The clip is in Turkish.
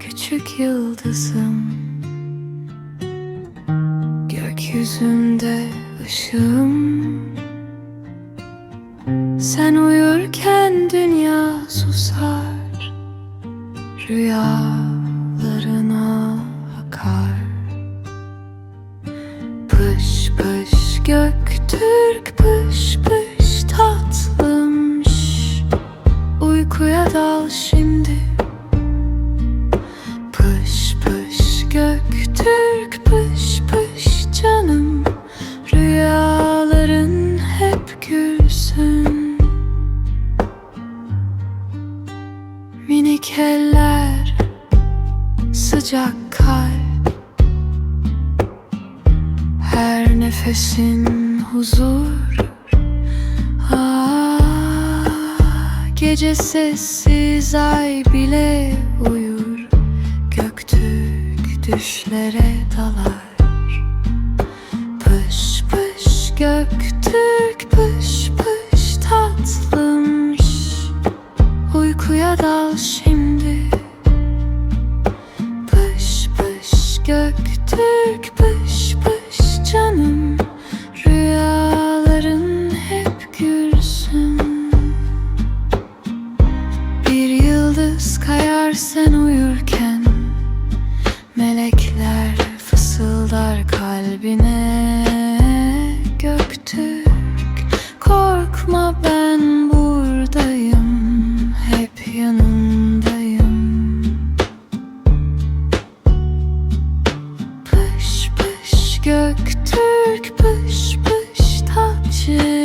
küçük yıldızım. Gökyüzünde ışığım. Sen uyurken dünya susar. Rüyalarına akar. Pış pış Göktürk pış pış dal şimdi. Pış pış Göktürk pış pış canım. Rüyaların hep gülsün. Minik eller Sıcak kalp. Her nefesin huzur Gece sessiz ay bile uyur. Göktürk düşlere dalar. Pış pış göktürk pış pış tatlımş Uykuya dal şimdi. Pış pış göktürk pış yıldız kayar sen uyurken Melekler fısıldar kalbine. Göktürk korkma ben buradayım Hep yanındayım. Pış pış göktürk pış pış taçış